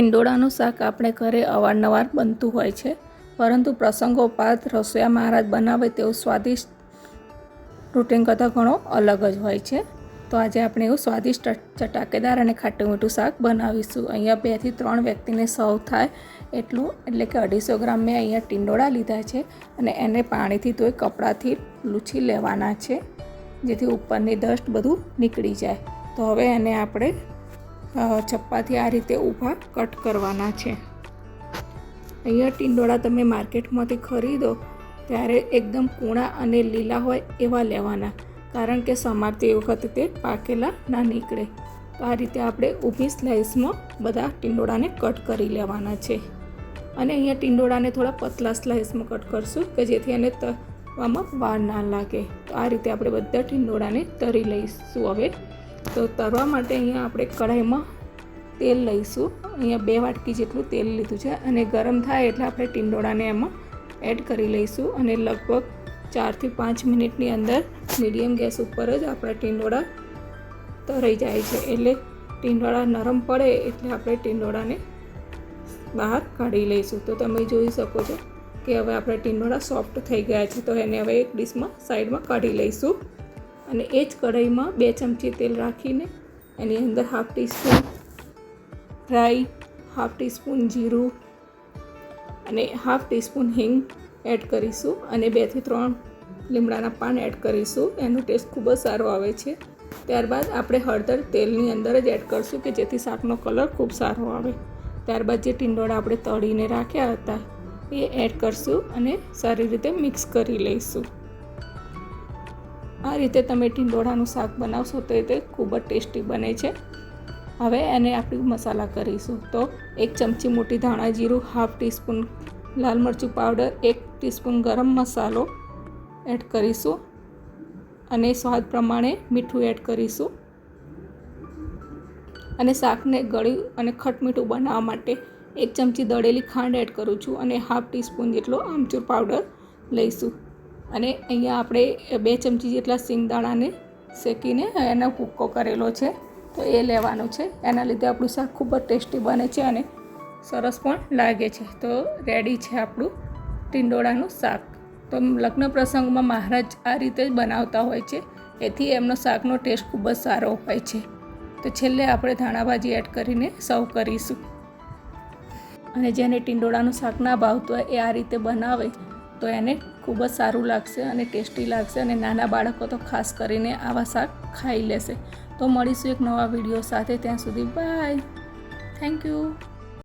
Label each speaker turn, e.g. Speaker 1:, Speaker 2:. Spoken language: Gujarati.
Speaker 1: ટિંડોળાનું શાક આપણે ઘરે અવારનવાર બનતું હોય છે, પરંતુ પ્રસંગોપાત રસોઈયા મહારાજ બનાવે તેવું સ્વાદિષ્ટ રૂટીન કરતાં ઘણો અલગ જ હોય છે. તો આજે આપણે એવું સ્વાદિષ્ટ ચટાકેદાર અને ખાટું મીઠું શાક બનાવીશું. અહીંયા બેથી ત્રણ વ્યક્તિને સર્વ થાય એટલું, એટલે કે અઢીસો ગ્રામ મેં અહીંયા ટિંડોળા લીધા છે અને એને પાણીથી તોય કપડાથી લૂછી લેવાના છે, જેથી ઉપરની ડસ્ટ બધું નીકળી જાય. તો હવે એને આપણે ચપ્પાથી આ રીતે ઊભા કટ કરવાના છે. અહીંયા ટીંડોળા તમે માર્કેટમાંથી ખરીદો ત્યારે એકદમ કૂણા અને લીલા હોય એવા લેવાના, કારણ કે સમારતી વખતે તે પાકેલા ના નીકળે. તો આ રીતે આપણે ઊભી સ્લાઇસમાં બધા ટીંડોળાને કટ કરી લેવાના છે. અને અહીંયા ટીંડોળાને થોડા પતલા સ્લાઇસમાં કટ કરશું કે જેથી એને તવામાં વાર ના લાગે. તો આ રીતે આપણે બધા ટીંડોળાને તરી લઈશું હવે. તો તરવા માટે અહીંયા આપણે કઢાઈમાં તેલ લઈશું. અહીંયા બે વાટકી જેટલું તેલ લીધું છે અને ગરમ થાય એટલે આપણે ટીંડોળાને એમાં એડ કરી લઈશું અને લગભગ ચારથી પાંચ મિનિટની અંદર મીડિયમ ગેસ ઉપર જ આપણા ટીંડોળા તરાઈ જાય છે. એટલે ટીંડોળા નરમ પડે એટલે આપણે ટીંડોળાને બહાર કાઢી લઈશું. તો તમે જોઈ શકો છો કે હવે આપણે ટીંડોળા સોફ્ટ થઈ ગયા છે. તો એને હવે એક ડીશમાં સાઈડમાં કાઢી લઈશું. અને એ જ કઢાઈમાં બે ચમચી તેલ રાખીને એની અંદર હાફ ટીસ્પૂન રાઈ હાફ ટીસ્પૂન જીરું અને હાફ ટીસ્પૂન હિંગ એડ કરીશું અને બેથી ત્રણ લીમડાના પાન એડ કરીશું. એનો ટેસ્ટ ખૂબ જ સારો આવે છે. ત્યારબાદ આપણે હળદર તેલની અંદર જ એડ કરશું કે જેથી શાકનો કલર ખૂબ સારો આવે. ત્યારબાદ જે ટીંડોળા આપણે તળીને રાખ્યા હતા એ એડ કરશું અને સારી રીતે મિક્સ કરી લઈશું. આ રીતે તમે ટીંડોળાનું શાક બનાવશો તો તે ખૂબ જ ટેસ્ટી બને છે. હવે એને આપણે મસાલા કરીશું. તો એક ચમચી મોટી ધાણા જીરું, હાફ ટીસ્પૂન લાલ મરચું પાવડર, એક ટીસ્પૂન ગરમ મસાલો એડ કરીશું અને સ્વાદ પ્રમાણે મીઠું એડ કરીશું. અને શાકને ગળ્યું અને ખટમીઠું બનાવવા માટે એક ચમચી દળેલી ખાંડ એડ કરું છું અને હાફ ટીસ્પૂન જેટલો આમચૂર પાવડર લઈશું. અને અહીંયા આપણે બે ચમચી જેટલા સિંગદાણાને શેકીને એનો ભૂક્કો કરેલો છે. તો એ લેવાનું છે. એના લીધે આપણું શાક ખૂબ જ ટેસ્ટી બને છે અને સરસ પણ લાગે છે. તો રેડી છે આપણું ટીંડોળાનું શાક. તો લગ્ન પ્રસંગમાં મહારાજ આ રીતે જ બનાવતા હોય છે. એથી એમનો શાકનો ટેસ્ટ ખૂબ જ સારો હોય છે. તો છેલ્લે આપણે ધાણાભાજી એડ કરીને સર્વ કરીશું. અને જેને ટીંડોળાનું શાક ના ભાવતું હોય એ આ રીતે બનાવે. તો એને ખૂબ જ સારું લાગશે અને ટેસ્ટી લાગશે અને નાના બાળકો તો ખાસ કરીને આવા શાક ખાઈ લેશે. તો મળીશું એક નવા વીડિયો સાથે. ત્યાં સુધી બાય. Thank you